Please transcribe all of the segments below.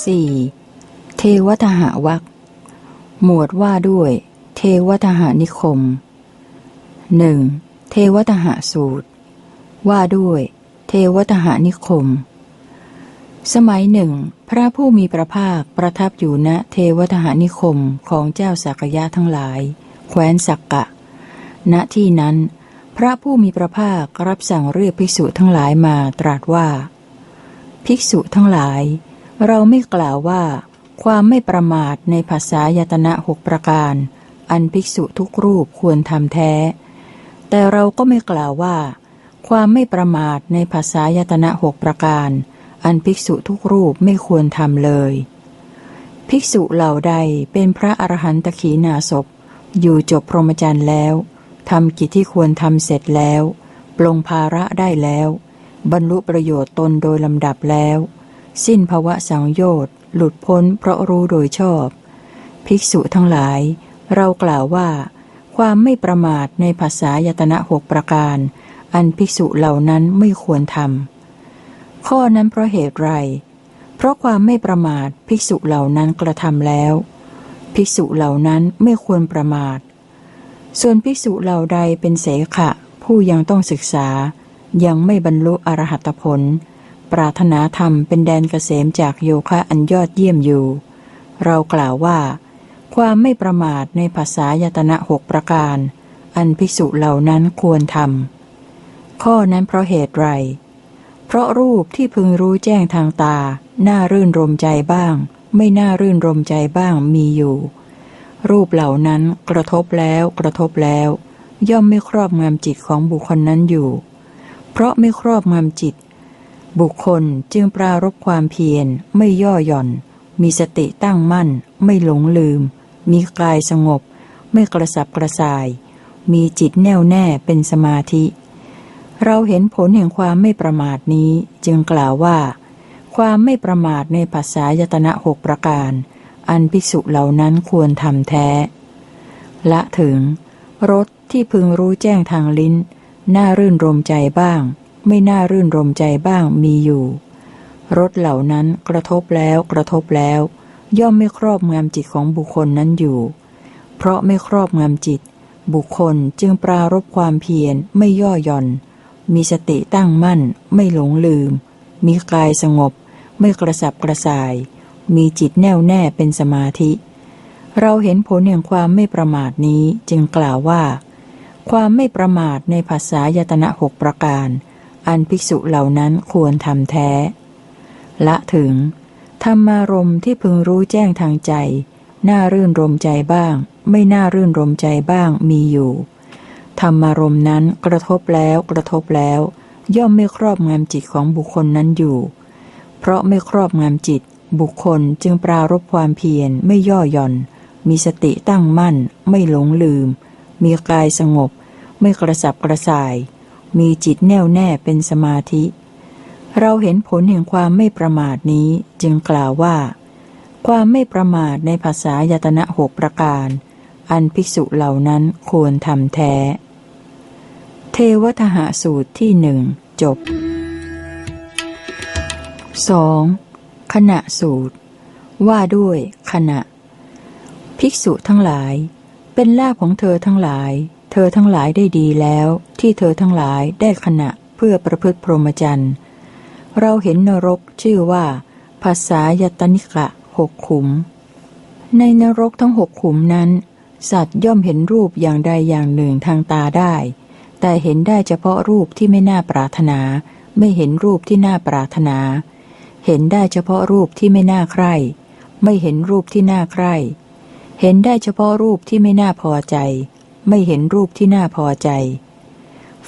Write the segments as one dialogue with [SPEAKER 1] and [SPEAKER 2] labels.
[SPEAKER 1] 4. เทวทหาวักหมวดว่าด้วย เทวทหานิคม 1. เทวทหาสูตร ว่าด้วย เทวทหานิคม สมัยหนึ่ง พระผู้มีพระภาคประทับอยู่ณเทวทหานิคมของเจ้าสักยะทั้งหลาย แคว้นสักกะ ณที่นั้น พระผู้มีพระภาครับสั่งเรียกภิกษุทั้งหลายมาตรัสว่า ภิกษุทั้งหลาย เราไม่กล่าวว่า ความไม่ประมาทในภาษายตนะหกประการ อันภิกษุทุกรูปควรทำแท้ แต่เราก็ไม่กล่าวว่า ความไม่ประมาทในภาษายตนะหกประการ อันภิกษุทุกรูปไม่ควรทำเลย ภิกษุเหล่าใดเป็นพระอรหันตขีนาศพอยู่จบพรหมจรรย์แล้วทำกิจที่ควรทำเสร็จแล้ว ปลงภาระได้แล้ว บรรลุประโยชน์ตนโดยลำดับแล้ว สิ้นภวะสังโยชน์ หลุดพ้นเพราะรู้โดยชอบ ภิกษุทั้งหลาย เรากล่าวว่า ความไม่ประมาทในภาษายตนะหกประการ อันภิกษุเหล่านั้นไม่ควรทำข้อนั้นเพราะเหตุไร เพราะความไม่ประมาทภิกษุเหล่านั้นกระทำแล้ว ภิกษุเหล่านั้นไม่ควรประมาท ส่วนภิกษุเหล่าใดเป็นเสขะ ผู้ยังต้องศึกษา ยังไม่บรรลุอรหัตผล ปรารถนาธรรมเป็นแดนเกษมจากโยคะอันยอดเยี่ยมอยู่ เรากล่าวว่า ความไม่ประมาทในภาษายตนะหกประการ อันภิกษุเหล่านั้นควรทำข้อนั้นเพราะเหตุไร เพราะรูปที่พึงรู้แจ้งทางตา น่ารื่นรมใจบ้าง ไม่น่ารื่นรมใจบ้างมีอยู่ รูปเหล่านั้นกระทบแล้วกระทบแล้ว ย่อมไม่ครอบงำจิตของบุคคลนั้นอยู่ เพราะไม่ครอบงำจิต บุคคลจึงปรารบความเพียรไม่ย่อหย่อน มีสติตั้งมั่น ไม่หลงลืม มีกายสงบ ไม่กระสับกระส่าย มีจิตแน่วแน่เป็นสมาธิ เราเห็นผลแห่งความไม่ประมาทนี้ จึงกล่าวว่า ความไม่ประมาทในภาษายตนะหกประการ อันภิกษุเหล่านั้นควรทำแท้ ละถึงรสที่พึงรู้แจ้งทางลิ้น น่ารื่นรมใจบ้าง ไม่น่ารื่นรมใจบ้างมีอยู่รสเหล่านั้นกระทบแล้วกระทบแล้ว ย่อมไม่ครอบงำจิตของบุคคลนั้นอยู่ เพราะไม่ครอบงำจิต บุคคลจึงปรารบความเพียรไม่ย่อหย่อน มีสติตั้งมั่น ไม่หลงลืม มีกายสงบ ไม่กระสับกระส่าย มีจิตแน่วแน่เป็นสมาธิ เราเห็นผลแห่งความไม่ประมาทนี้จึงกล่าวว่า ความไม่ประมาทในภาษายตนะหกประการ อันภิกษุเหล่านั้นควรทำแท้ ละถึง ธรรมารมที่พึงรู้แจ้งทางใจ น่ารื่นรมใจบ้าง ไม่น่ารื่นรมใจบ้างมีอยู่ ธรรมารมนั้นกระทบแล้วกระทบแล้ว ย่อมไม่ครอบงำจิตของบุคคลนั้นอยู่ เพราะไม่ครอบงำจิต บุคคลจึงปรารบความเพียรไม่ย่อหย่อน มีสติตั้งมั่น ไม่หลงลืม มีกายสงบ ไม่กระสับกระส่าย มีจิตแน่วแน่เป็นสมาธิ เราเห็นผลแห่งความไม่ประมาทนี้จึงกล่าวว่า ความไม่ประมาทในภาษายตนะหกประการ อันภิกษุเหล่านั้นควรทำแท้ เทวทหสูตรที่หนึ่งจบ 2. ขณะสูตร ว่าด้วยขณะ ภิกษุทั้งหลาย เป็นลาภของเธอทั้งหลาย เธอทั้งหลายได้ดีแล้ว ที่เธอทั้งหลายได้ขณะเพื่อประพฤติพรหมจรรย์ เราเห็นนรกชื่อว่า ภาษายตนิกะหกขุม ในนรกทั้งหกขุมนั้น สัตว์ย่อมเห็นรูปอย่างใดอย่างหนึ่งทางตาได้ แต่เห็นได้เฉพาะรูปที่ไม่น่าปรารถนา ไม่เห็นรูปที่น่าปรารถนา เห็นได้เฉพาะรูปที่ไม่น่าใคร่ไม่เห็นรูปที่น่าใคร่ เห็นได้เฉพาะรูปที่ไม่น่าพอใจ ไม่เห็นรูปที่น่าพอใจ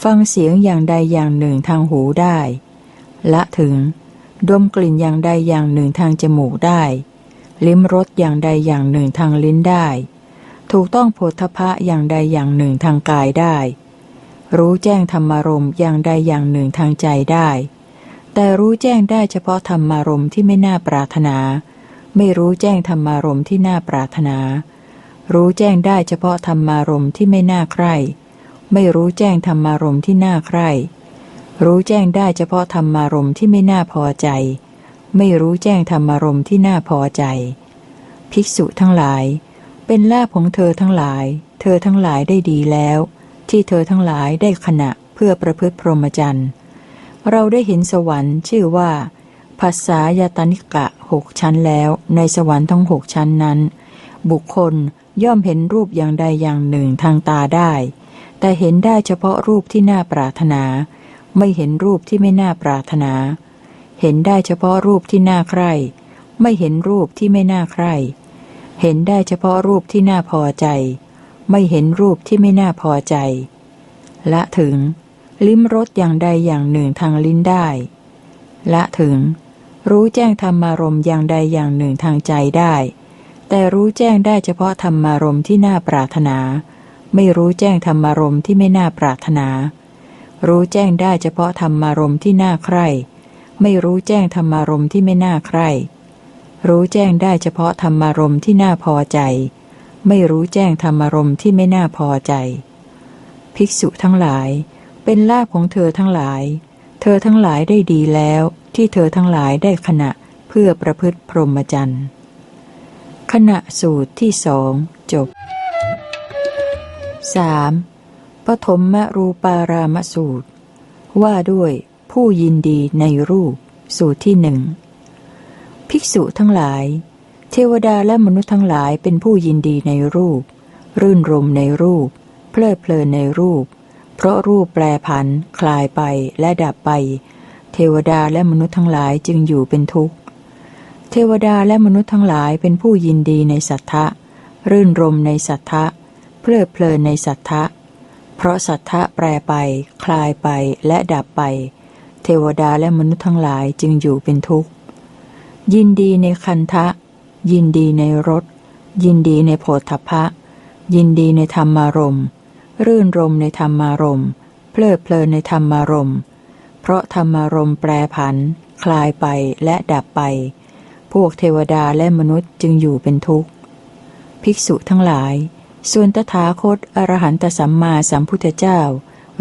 [SPEAKER 1] ฟังเสียงอย่างใดอย่างหนึ่งทางหูได้ ละถึง ดมกลิ่นอย่างใดอย่างหนึ่งทางจมูกได้ ลิ้มรสอย่างใดอย่างหนึ่งทางลิ้นได้ ถูกต้องโพธพะอย่างใดอย่างหนึ่งทางกายได้ รู้แจ้งธรรมารมอย่างใดอย่างหนึ่งทางใจได้ แต่รู้แจ้งได้เฉพาะธรรมารมที่ไม่น่าปรารถนา ไม่รู้แจ้งธรรมารมที่น่าปรารถนา รู้แจ้งได้เฉพาะธรรมารมที่ไม่น่าใคร่ ไม่รู้แจ้งธรรมารมที่น่าใคร่ รู้แจ้งได้เฉพาะธรรมารมที่ไม่น่าพอใจ ไม่รู้แจ้งธรรมารมที่น่าพอใจ ภิกษุทั้งหลาย เป็นลาภของเธอทั้งหลาย เธอทั้งหลายได้ดีแล้ว ที่เธอทั้งหลายได้ขณะเพื่อประพฤติพรหมจรรย์เราได้เห็นสวรรค์ชื่อว่าภาษายตานิกะหกชั้นแล้วในสวรรค์ทั้งหกชั้นนั้น บุคคลย่อมเห็นรูปอย่างใดอย่างหนึ่งทางตาได้ แต่เห็นได้เฉพาะรูปที่น่าปรารถนา ไม่เห็นรูปที่ไม่น่าปรารถนา เห็นได้เฉพาะรูปที่น่าใคร่ ไม่เห็นรูปที่ไม่น่าใคร่ เห็นได้เฉพาะรูปที่น่าพอใจ ไม่เห็นรูปที่ไม่น่าพอใจ ละถึง ลิ้มรสอย่างใดอย่างหนึ่งทางลิ้นได้ ละถึง รู้แจ้งธรรมารมณ์อย่างใดอย่างหนึ่งทางใจได้ แต่รู้แจ้งได้เฉพาะธรรมารมณ์ที่น่าปรารถนา ไม่รู้แจ้งธรรมารมที่ไม่น่าปรารถนา รู้แจ้งได้เฉพาะธรรมารมที่น่าใคร่ไม่รู้แจ้งธรรมารมที่ไม่น่าใคร่รู้แจ้งได้เฉพาะธรรมารมที่น่าพอใจ ไม่รู้แจ้งธรรมารมที่ไม่น่าพอใจ ภิกษุทั้งหลาย เป็นลาภของเธอทั้งหลาย เธอทั้งหลายได้ดีแล้ว ที่เธอทั้งหลายได้ขณะเพื่อประพฤติพรหมจรรย์ขณะสูตรที่สองจบ 3. ปฐมมรูปารามสูตร ว่าด้วยผู้ยินดีในรูป สูตรที่หนึ่งภิกษุทั้งหลาย เทวดาและมนุษย์ทั้งหลายเป็นผู้ยินดีในรูป รื่นรมในรูป เพลิดเพลินในรูป เพราะรูปแปรผัน คลายไปและดับไป เทวดาและมนุษย์ทั้งหลายจึงอยู่เป็นทุกข์ เทวดาและมนุษย์ทั้งหลายเป็นผู้ยินดีในสัทธะรื่นรมในสัทธะ เพลิดเพลินในสัทธะ เพราะสัทธะแปรไป คลายไปและดับไป เทวดาและมนุษย์ทั้งหลายจึงอยู่เป็นทุกข์ ยินดีในคันทะ ยินดีในรส ยินดีในโผฏฐัพพะ ยินดีในธรรมารมณ์รื่นรมในธรรมารมณ์เพลิดเพลินในธรรมารมณ์เพราะธรรมารมณ์แปรผัน คลายไปและดับไป พวกเทวดาและมนุษย์จึงอยู่เป็นทุกข์ ภิกษุทั้งหลาย ส่วนตถาคตอรหันตสัมมาสัมพุทธเจ้า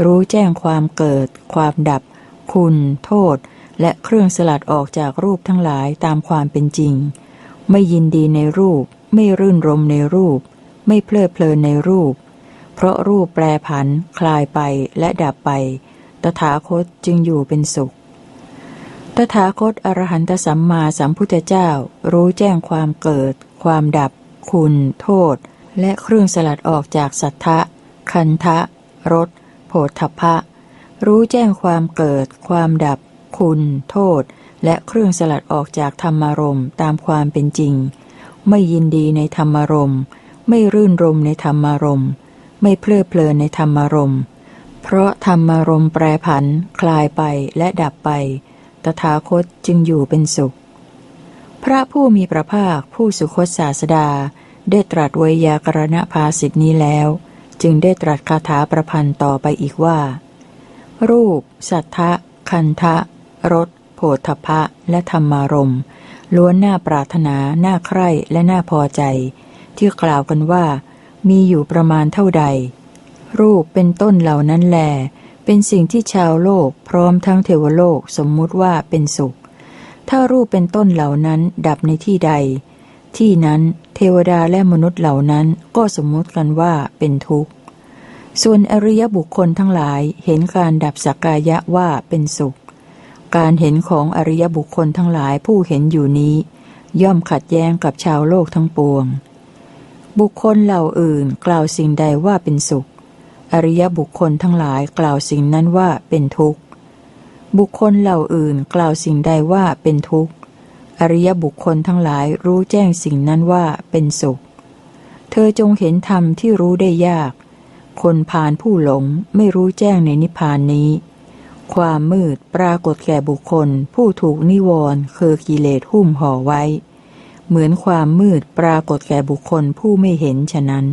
[SPEAKER 1] รู้แจ้งความเกิด ความดับ คุณ โทษ และเครื่องสลัดออกจากรูปทั้งหลายตามความเป็นจริง ไม่ยินดีในรูป ไม่รื่นรมในรูป ไม่เพลิดเพลินในรูป เพราะรูปแปรผัน คลายไปและดับไป ตถาคตจึงอยู่เป็นสุข ตถาคตอรหันตสัมมาสัมพุทธเจ้า รู้แจ้งความเกิด ความดับ คุณ โทษ และเครื่องสลัดออกจากสัทธะ คันทะรสโผฏฐพพะ รู้แจ้งความเกิด ความดับ คุณ โทษ และเครื่องสลัดออกจากธรรมารมณ์ตามความเป็นจริง ไม่ยินดีในธรรมารมณ์ ไม่รื่นรมในธรรมารมณ์ ไม่เพลิดเพลินในธรรมารมณ์ เพราะธรรมารมณ์แปรผัน คลายไปและดับไป ตถาคตจึงอยู่เป็นสุข พระผู้มีพระภาคผู้สุคตศาสดา ได้ตรัสไวยากรณภาสิทธินี้แล้ว จึงได้ตรัสคาถาประพันธ์ต่อไปอีกว่า รูป สัทธะ คันทะรสโผฏฐพะและธรรมารมล้วนน่าปรารถนาน่าใคร่และน่าพอใจ ที่กล่าวกันว่า มีอยู่ประมาณเท่าใด รูปเป็นต้นเหล่านั้นแล เป็นสิ่งที่ชาวโลกพร้อมทั้งเทวโลกสมมุติว่าเป็นสุข ถ้ารูปเป็นต้นเหล่านั้นดับในที่ใด ที่นั้น เทวดาและมนุษย์เหล่านั้นก็สมมติกันว่าเป็นทุกข์ ส่วนอริยบุคคลทั้งหลายเห็นการดับสักกายะว่าเป็นสุข การเห็นของอริยบุคคลทั้งหลายผู้เห็นอยู่นี้ ย่อมขัดแย้งกับชาวโลกทั้งปวง บุคคลเหล่าอื่นกล่าวสิ่งใดว่าเป็นสุข อริยบุคคลทั้งหลายกล่าวสิ่งนั้นว่าเป็นทุกข์ บุคคลเหล่าอื่นกล่าวสิ่งใดว่าเป็นทุกข์ อริยบุคคลทั้งหลายรู้แจ้งสิ่งนั้นว่าเป็นสุข เธอจงเห็นธรรมที่รู้ได้ยาก คนพาลผู้หลงไม่รู้แจ้งในนิพพานนี้ ความมืดปรากฏแก่บุคคล ผู้ถูกนิวรณ์คือกิเลสหุ้มห่อไว้ เหมือนความมืดปรากฏแก่บุคคลผู้ไม่เห็นฉะนั้น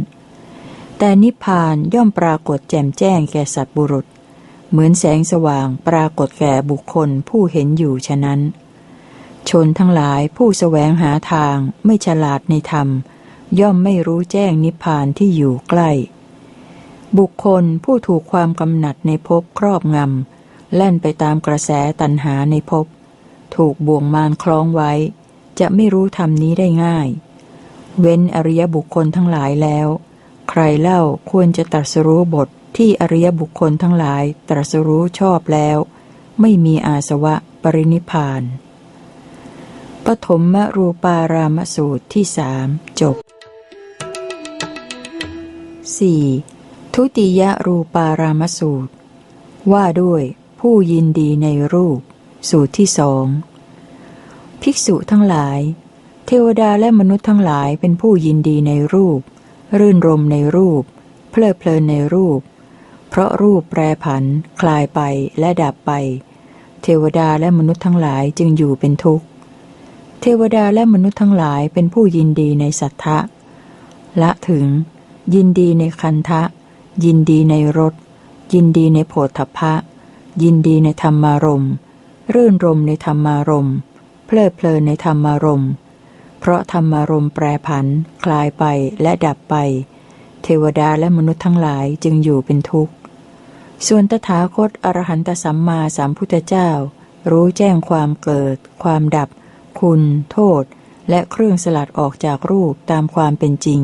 [SPEAKER 1] แต่นิพพานย่อมปรากฏแจ่มแจ้งแก่สัตบุรุษ เหมือนแสงสว่างปรากฏแก่บุคคลผู้เห็นอยู่ฉะนั้น ชนทั้งหลายผู้แสวงหาทางไม่ฉลาดในธรรม ย่อมไม่รู้แจ้งนิพพานที่อยู่ใกล้ บุคคลผู้ถูกความกำหนัดในภพครอบงำแล่นไปตามกระแสตันหาในภพถูกบ่วงมารคล้องไว้ จะไม่รู้ธรรมนี้ได้ง่าย เว้นอริยบุคคลทั้งหลายแล้ว ใครเล่าควรจะตรัสรู้บทที่อริยบุคคลทั้งหลายตรัสรู้ชอบแล้ว ไม่มีอาสวะปรินิพพาน ปฐมมรูปารามสูตรที่สามจบ 4. ทุติยรูปารามสูตร ว่าด้วยผู้ยินดีในรูป สูตรที่สองภิกษุทั้งหลาย เทวดาและมนุษย์ทั้งหลายเป็นผู้ยินดีในรูป รื่นรมในรูป เพลิดเพลินในรูป เพราะรูปแปรผัน คลายไปและดับไป เทวดาและมนุษย์ทั้งหลายจึงอยู่เป็นทุกข์ เทวดาและมนุษย์ทั้งหลายเป็นผู้ยินดีในสัทธะ ละถึง ยินดีในคันทะ ยินดีในรส ยินดีในโผฏฐพะ ยินดีในธรรมารมณ์ รื่นรมในธรรมารมณ์ เพลิดเพลินในธรรมารมณ์ เพราะธรรมารมณ์แปรผัน คลายไปและดับไป เทวดาและมนุษย์ทั้งหลายจึงอยู่เป็นทุกข์ ส่วนตถาคตอรหันตสัมมาสัมพุทธเจ้า รู้แจ้งความเกิด ความดับ คุณ โทษ และเครื่องสลัดออกจากรูปตามความเป็นจริง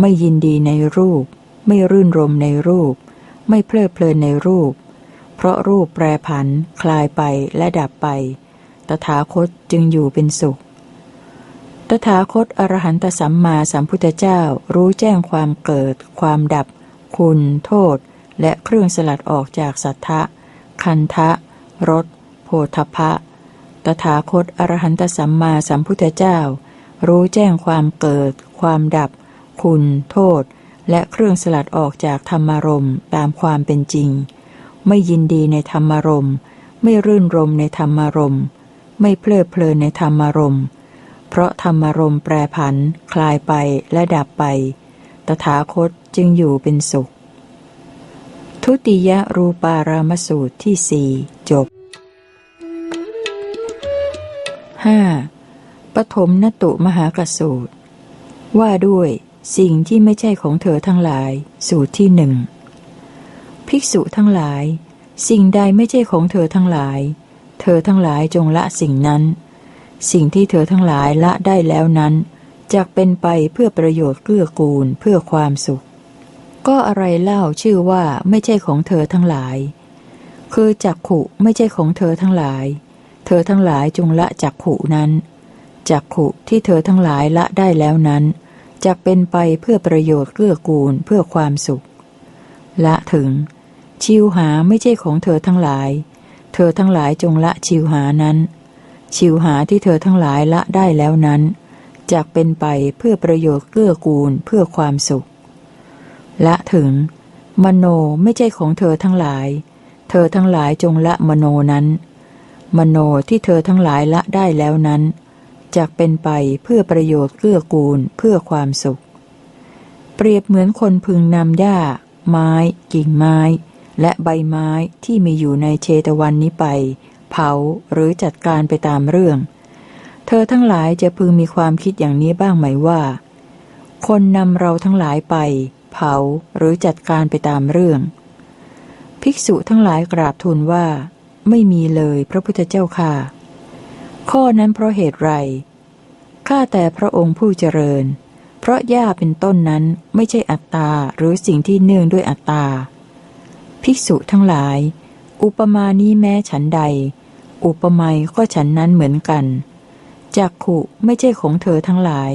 [SPEAKER 1] ไม่ยินดีในรูป ไม่รื่นรมในรูป ไม่เพลิดเพลินในรูป เพราะรูปแปรผัน คลายไปและดับไป ตถาคตจึงอยู่เป็นสุข ตถาคตอรหันตสัมมาสัมพุทธเจ้ารู้แจ้งความเกิด ความดับ คุณ โทษ และเครื่องสลัดออกจากสัทธะ คันทะรสโพธพะ ตถาคตอรหันตสัมมาสัมพุทธเจ้า รู้แจ้งความเกิด ความดับ คุณ โทษ และเครื่องสลัดออกจากธรรมารมณ์ตามความเป็นจริง ไม่ยินดีในธรรมารมณ์ ไม่รื่นรมในธรรมารมณ์ ไม่เพลิดเพลินในธรรมารมณ์ เพราะธรรมารมณ์แปรผัน คลายไปและดับไป ตถาคตจึงอยู่เป็นสุข ทุติยรูปารามสูตรที่สี่จบ 5. ปฐมนตุมหากสูตร ว่าด้วยสิ่งที่ไม่ใช่ของเธอทั้งหลาย สูตรที่หนึ่งภิกษุทั้งหลาย สิ่งใดไม่ใช่ของเธอทั้งหลาย เธอทั้งหลายจงละสิ่งนั้น สิ่งที่เธอทั้งหลายละได้แล้วนั้นจะเป็นไปเพื่อประโยชน์เกื้อกูลเพื่อความสุข ก็อะไรเล่าชื่อว่าไม่ใช่ของเธอทั้งหลาย คือจักขุไม่ใช่ของเธอทั้งหลาย เธอทั้งหลายจงละจักขุนั้นจักขุที่เธอทั้งหลายละได้แล้วนั้นจะเป็นไปเพื่อประโยชน์เกื้อกูลเพื่อความสุข ละถึง ชิวหาไม่ใช่ของเธอทั้งหลาย เธอทั้งหลายจงละชิวหานั้น ชิวหาที่เธอทั้งหลายละได้แล้วนั้นจะเป็นไปเพื่อประโยชน์เกื้อกูลเพื่อความสุข ละถึง มโนไม่ใช่ของเธอทั้งหลาย เธอทั้งหลายจงละมโนนั้น มโนที่เธอทั้งหลายละได้แล้วนั้นจะเป็นไปเพื่อประโยชน์เกื้อกูลเพื่อความสุข เปรียบเหมือนคนพึงนำหญ้า ไม้ กิ่งไม้ และใบไม้ที่มีอยู่ในเชตวันนี้ไป เผาหรือจัดการไปตามเรื่อง เธอทั้งหลายจะพึงมีความคิดอย่างนี้บ้างไหมว่า คนนำเราทั้งหลายไป เผาหรือจัดการไปตามเรื่อง ภิกษุทั้งหลายกราบทูลว่า ไม่มีเลยพระพุทธเจ้าค่ะ ข้อนั้นเพราะเหตุไร ข้าแต่พระองค์ผู้เจริญ เพราะหญ้าเป็นต้นนั้นไม่ใช่อัตตาหรือสิ่งที่เนื่องด้วยอัตตา ภิกษุทั้งหลาย อุปมานี้แม้ฉันใด อุปไมยก็ฉันนั้นเหมือนกันจักขุไม่ใช่ของเธอทั้งหลาย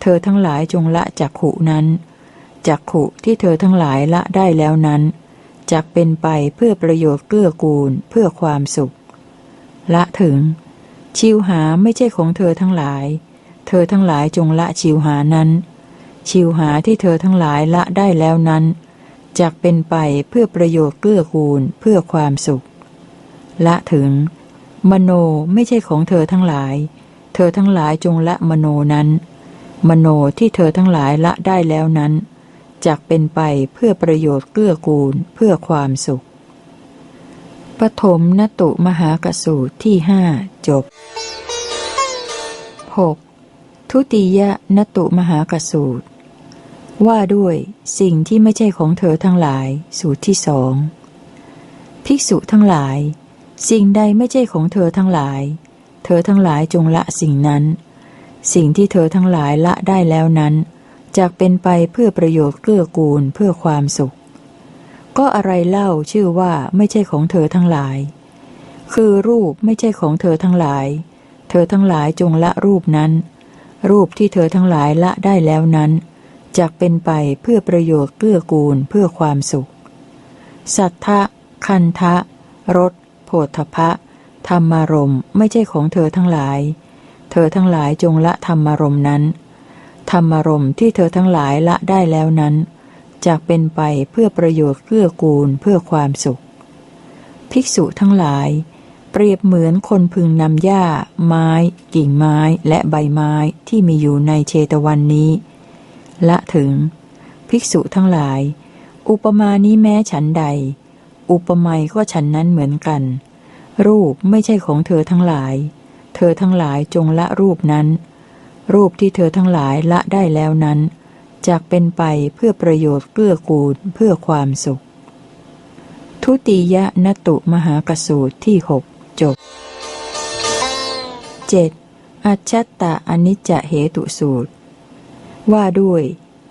[SPEAKER 1] เธอทั้งหลายจงละจักขุนั้นจักขุที่เธอทั้งหลายละได้แล้วนั้น จักเป็นไปเพื่อประโยชน์เกื้อกูลเพื่อความสุข ละถึง ชิวหาไม่ใช่ของเธอทั้งหลาย เธอทั้งหลายจงละชิวหานั้น ชิวหาที่เธอทั้งหลายละได้แล้วนั้นจักเป็นไปเพื่อประโยชน์เกื้อกูลเพื่อความสุข ละถึง มโนไม่ใช่ของเธอทั้งหลาย เธอทั้งหลายจงละมโนนั้น มโนที่เธอทั้งหลายละได้แล้วนั้น จักเป็นไปเพื่อประโยชน์เกื้อกูลเพื่อความสุข ปฐมนตุมหากสูตรที่ห้าจบ 6. ทุติยนตุมหากสูตร ว่าด้วยสิ่งที่ไม่ใช่ของเธอทั้งหลายสูตรที่สองภิกษุทั้งหลาย สิ่งใดไม่ใช่ของเธอทั้งหลาย เธอทั้งหลายจงละสิ่งนั้น สิ่งที่เธอทั้งหลายละได้แล้วนั้น จากเป็นไปเพื่อประโยชน์เกื้อกูลเพื่อความสุข ก็อะไรเล่าชื่อว่าไม่ใช่ของเธอทั้งหลาย คือรูปไม่ใช่ของเธอทั้งหลาย เธอทั้งหลายจงละรูปนั้น รูปที่เธอทั้งหลายละได้แล้วนั้นจากเป็นไปเพื่อประโยชน์เกื้อกูลเพื่อความสุข สัทธะ คันทะรสโผฏฐะธรรมารมไม่ใช่ของเธอทั้งหลาย เธอทั้งหลายจงละธรรมารมนั้น ธรรมรมที่เธอทั้งหลายละได้แล้วนั้นจากเป็นไปเพื่อประโยชน์เกื้อกูลเพื่อความสุข ภิกษุทั้งหลาย เปรียบเหมือนคนพึงนำหญ้า ไม้ กิ่งไม้และใบไม้ที่มีอยู่ในเชตวันนี้ ละถึง ภิกษุทั้งหลาย อุปมานี้แม้ฉันใด อุปไมยก็ฉันนั้นเหมือนกัน รูปไม่ใช่ของเธอทั้งหลาย เธอทั้งหลายจงละรูปนั้น รูปที่เธอทั้งหลายละได้แล้วนั้นจากเป็นไปเพื่อประโยชน์เกื้อกูลเพื่อความสุข ทุติยนตุมหากสูตรที่หกจบ 7. อัจฉตะอนิจจเหตุสูตร ว่าด้วย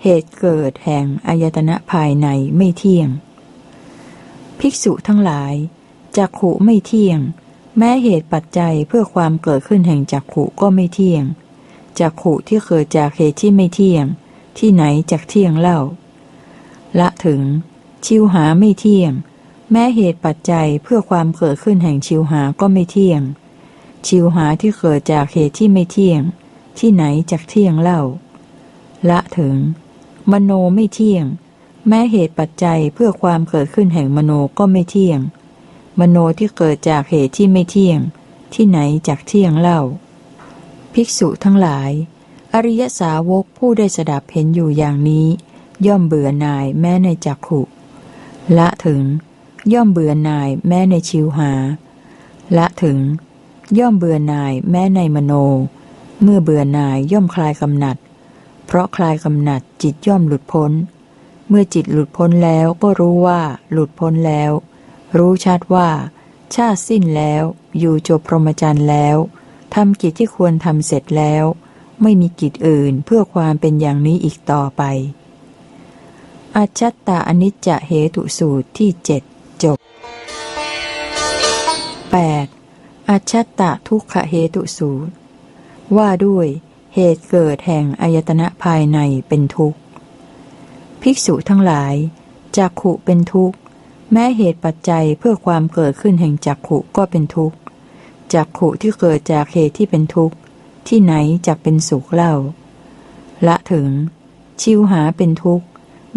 [SPEAKER 1] เหตุเกิดแห่งอายตนะภายในไม่เที่ยง ภิกษุทั้งหลายจักขุไม่เที่ยง แม้เหตุปัจจัยเพื่อความเกิดขึ้นแห่งจักขุก็ไม่เที่ยง จักขุที่เกิดจากเหตุที่ไม่เที่ยง ที่ไหนจักเที่ยงเล่า ละถึง ชิวหาไม่เที่ยง แม้เหตุปัจจัยเพื่อความเกิดขึ้นแห่งชิวหาก็ไม่เที่ยง ชิวหาที่เกิดจากเหตุที่ไม่เที่ยง ที่ไหนจักเที่ยงเล่า ละถึง มโนไม่เที่ยง แม้เหตุปัจจัยเพื่อความเกิดขึ้นแห่งมโนก็ไม่เที่ยง มโนที่เกิดจากเหตุที่ไม่เที่ยง ที่ไหนจากเที่ยงเล่า ภิกษุทั้งหลาย อริยสาวกผู้ได้สดับเห็นอยู่อย่างนี้ ย่อมเบื่อหน่ายแม้ในจักขุละถึง ย่อมเบื่อหน่ายแม้ในชิวหา ละถึง ย่อมเบื่อหน่ายแม้ในมโน เมื่อเบื่อหน่ายย่อมคลายกำหนัด เพราะคลายกำหนัดจิตย่อมหลุดพ้น เมื่อจิตหลุดพ้นแล้วก็รู้ว่าหลุดพ้นแล้ว รู้ชัดว่า ชาติสิ้นแล้ว อยู่จบพรหมจรรย์แล้ว ทำกิจที่ควรทำเสร็จแล้ว ไม่มีกิจอื่นเพื่อความเป็นอย่างนี้อีกต่อไป อัจฉตาอนิจจเหตุสูตรที่เจ็ดจบ 8. อัจฉตะทุกขเหตุสูตร ว่าด้วยเหตุเกิดแห่งอายตนะภายในเป็นทุกข์ ภิกษุทั้งหลายจักขุเป็นทุกข์ แม้เหตุปัจจัยเพื่อความเกิดขึ้นแห่งจักขุก็เป็นทุกข์ จักขุที่เกิดจากเหตุที่เป็นทุกข์ ที่ไหนจักเป็นสุขเล่า ละถึง ชิวหาเป็นทุกข์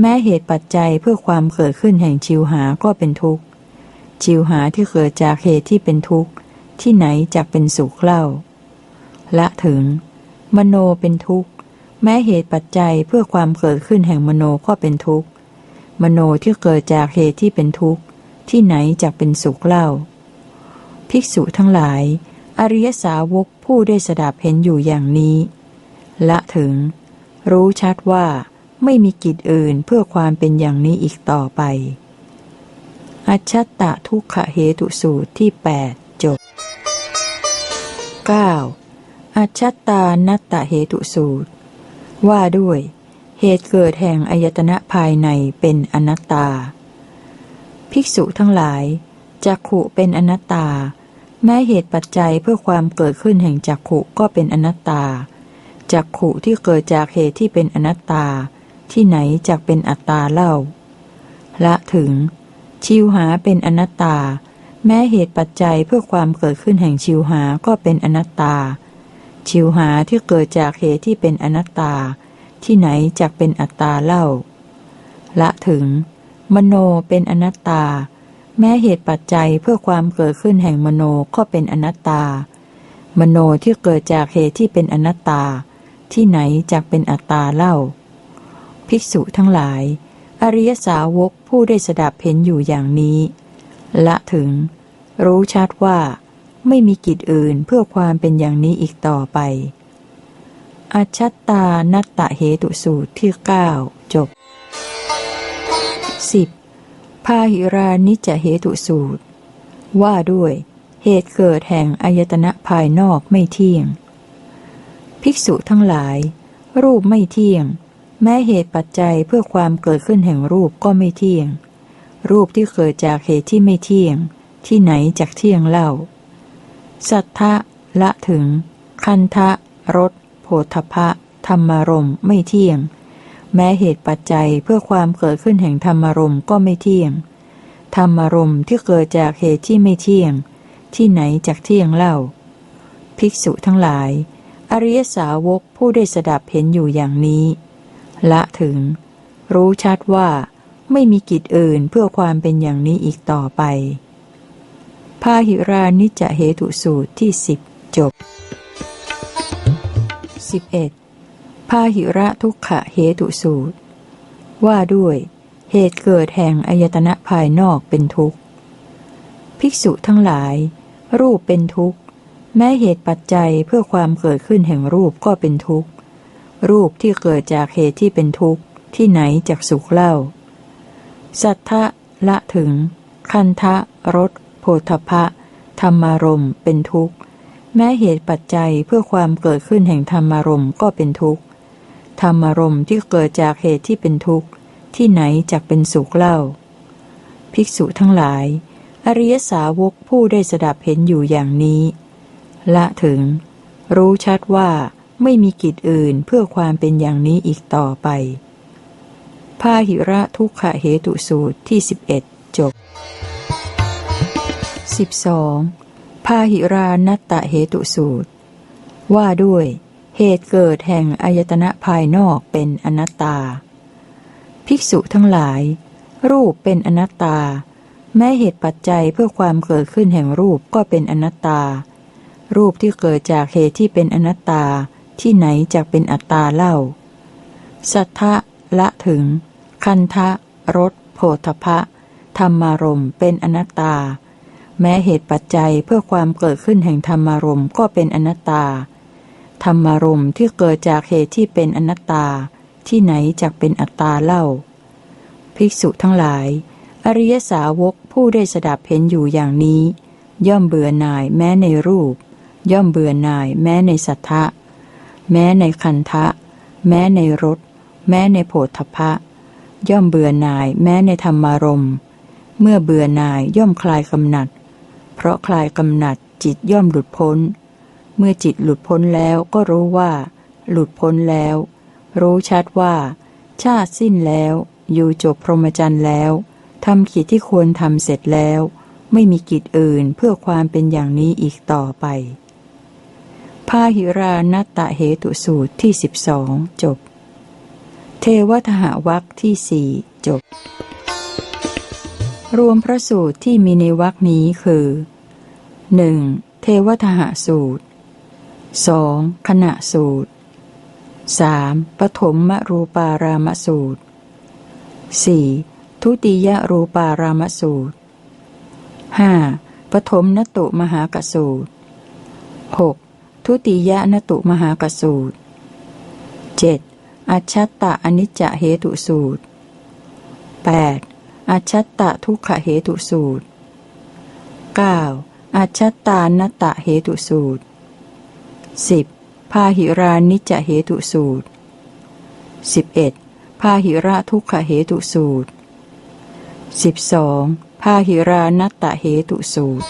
[SPEAKER 1] แม้เหตุปัจจัยเพื่อความเกิดขึ้นแห่งชิวหาก็เป็นทุกข์ชิวหาที่เกิดจากเหตุที่เป็นทุกข์ ที่ไหนจักเป็นสุขเล่า ละถึง มโนเป็นทุกข์ แม้เหตุปัจจัยเพื่อความเกิดขึ้นแห่งมโนก็เป็นทุกข์ มโนที่เกิดจากเหตุที่เป็นทุกข์ ที่ไหนจะเป็นสุขเล่า ภิกษุทั้งหลาย อริยสาวกผู้ได้สดับเห็นอยู่อย่างนี้ ละถึง รู้ชัดว่าไม่มีกิจอื่นเพื่อความเป็นอย่างนี้อีกต่อไป อัจฉตะทุกขเหตุสูตรที่ 8 จบ 9. อัจฉตานัตตเหตุสูตร ว่าด้วย เหตุเกิดแห่งอายตนะภายในเป็นอนัตตา ภิกษุทั้งหลายจักขุเป็นอนัตตา แม้เหตุปัจจัยเพื่อความเกิดขึ้นแห่งจักขุก็เป็นอนัตตา จักขุที่เกิดจากเหตุที่เป็นอนัตตา ที่ไหนจักเป็นอัตตาเล่า ละถึง ชิวหาเป็นอนัตตา แม้เหตุปัจจัยเพื่อความเกิดขึ้นแห่งชิวหาก็เป็นอนัตตา ชิวหาที่เกิดจากเหตุที่เป็นอนัตตา ที่ไหนจักเป็นอัตตาเล่า ละถึง มโนเป็นอนัตตา แม้เหตุปัจจัยเพื่อความเกิดขึ้นแห่งมโนก็เป็นอนัตตา มโนที่เกิดจากเหตุที่เป็นอนัตตา ที่ไหนจักเป็นอัตตาเล่า ภิกษุทั้งหลาย อริยสาวกผู้ได้สดับเห็นอยู่อย่างนี้ ละถึง รู้ชัดว่า ไม่มีกิจอื่นเพื่อความเป็นอย่างนี้อีกต่อไป อัชัตตานัตตะเหตุสูตรที่เก้าจบ 10. พาหิรานิจเหตุสูตร ว่าด้วย เหตุเกิดแห่งอายตนะภายนอกไม่เที่ยง ภิกษุทั้งหลาย รูปไม่เที่ยง แม้เหตุปัจจัยเพื่อความเกิดขึ้นแห่งรูปก็ไม่เที่ยง รูปที่เกิดจากเหตุที่ไม่เที่ยง ที่ไหนจากเที่ยงเล่า สัทธะละถึง คันทะรสโผฏฐะธรรมารมไม่เที่ยง แม้เหตุปัจจัยเพื่อความเกิดขึ้นแห่งธรรมารมณ์ก็ไม่เที่ยง ธรรมารมณ์ที่เกิดจากเหตุที่ไม่เที่ยง ที่ไหนจากเที่ยงเล่า ภิกษุทั้งหลาย อริยสาวกผู้ได้สดับเห็นอยู่อย่างนี้ ละถึง รู้ชัดว่า ไม่มีกิจอื่นเพื่อความเป็นอย่างนี้อีกต่อไปพาหิรานิจเหตุสูตรที่สิบจบ 11. พาหิระทุกขะเหตุสูตร ว่าด้วยเหตุเกิดแห่งอายตนะภายนอกเป็นทุกข์ ภิกษุทั้งหลาย รูปเป็นทุกข์ แม้เหตุปัจจัยเพื่อความเกิดขึ้นแห่งรูปก็เป็นทุกข์ รูปที่เกิดจากเหตุที่เป็นทุกข์ ที่ไหนจากสุขเล่า สัทธะละถึง คันทะรสโพธพะ ธรรมารมเป็นทุกข์ แม้เหตุปัจจัยเพื่อความเกิดขึ้นแห่งธรรมารมก็เป็นทุกข์ ธรรมารมณ์ที่เกิดจากเหตุที่เป็นทุกข์ ที่ไหนจากเป็นสุขเล่า ภิกษุทั้งหลาย อริยสาวกผู้ได้สดับเห็นอยู่อย่างนี้ ละถึง รู้ชัดว่าไม่มีกิจอื่นเพื่อความเป็นอย่างนี้อีกต่อไปพาหิระทุกขเหตุสูตรที่ 11 จบ 12. พาหิรานัตตเหตุสูตร ว่าด้วย เหตุเกิดแห่งอายตนะภายนอกเป็นอนัตตา ภิกษุทั้งหลาย รูปเป็นอนัตตา แม้เหตุปัจจัยเพื่อความเกิดขึ้นแห่งรูปก็เป็นอนัตตา รูปที่เกิดจากเหตุที่เป็นอนัตตาที่ไหนจะเป็นอัตตาเล่า สัทธะละถึง คันทะรสโผฏฐะธรรมารมเป็นอนัตตา แม้เหตุปัจจัยเพื่อความเกิดขึ้นแห่งธรรมารมก็เป็นอนัตตา ธรรมารมณ์ที่เกิดจากเหตุที่เป็นอนัตตา ที่ไหนจักเป็นอัตตาเล่า ภิกษุทั้งหลาย อริยสาวกผู้ได้สดับเห็นอยู่อย่างนี้ ย่อมเบื่อหน่ายแม้ในรูป ย่อมเบื่อหน่ายแม้ในสัทธะ แม้ในคันทะ แม้ในรสแม้ในโผฏฐพะ ย่อมเบื่อหน่ายแม้ในธรรมารมณ์เมื่อเบื่อหน่ายย่อมคลายกำหนัด เพราะคลายกำหนัดจิตย่อมหลุดพ้น เมื่อจิตหลุดพ้นแล้วก็รู้ว่า หลุดพ้นแล้ว รู้ชัดว่า ชาติสิ้นแล้ว อยู่จบพรหมจรรย์แล้วทำกิจที่ควรทำเสร็จแล้ว ไม่มีกิจอื่นเพื่อความเป็นอย่างนี้อีกต่อไปพาหิรานัตตเหตุสูตรที่สิบสองจบ เทวทหวักที่สี่จบ รวมพระสูตรที่มีในวรคนี้คือ 1. เทวทหสูตร 2. ขณะสูตร 3. ปฐมมรูปารามสูตร 4. ทุติยรูปารามสูตร 5. ปฐมนตุมหากสูตร 6. ทุติยนตุมหากสูตร 7. อัจฉตตะอนิจจเหตุสูตร 8. อัจฉตตะทุกขเหตุสูตร 9. อัจฉตตานตตเหตุสูตร 10. พาหิรานิจจเหตุสูตร 11. พาหิระทุกขเหตุสูตร 12. พาหิรานัตตเหตุสูตร